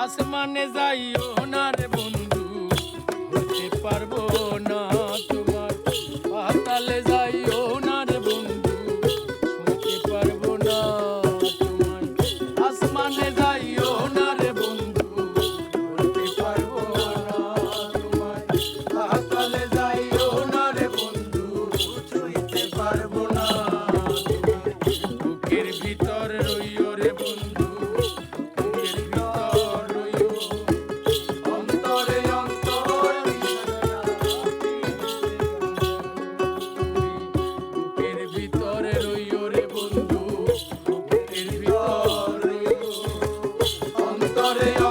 আসমানে যাইও না রে বন্ধু হতে পারব না তোমার। পাতালে যাইও না রে বন্ধু শুনতে পারব না তোমার। আসমানে যাইও না রে বন্ধু হতে পারব না তোমার। পাতালে যাইও না রে বন্ধু ছুঁইতে পারব না বুকের ভিতর রই করে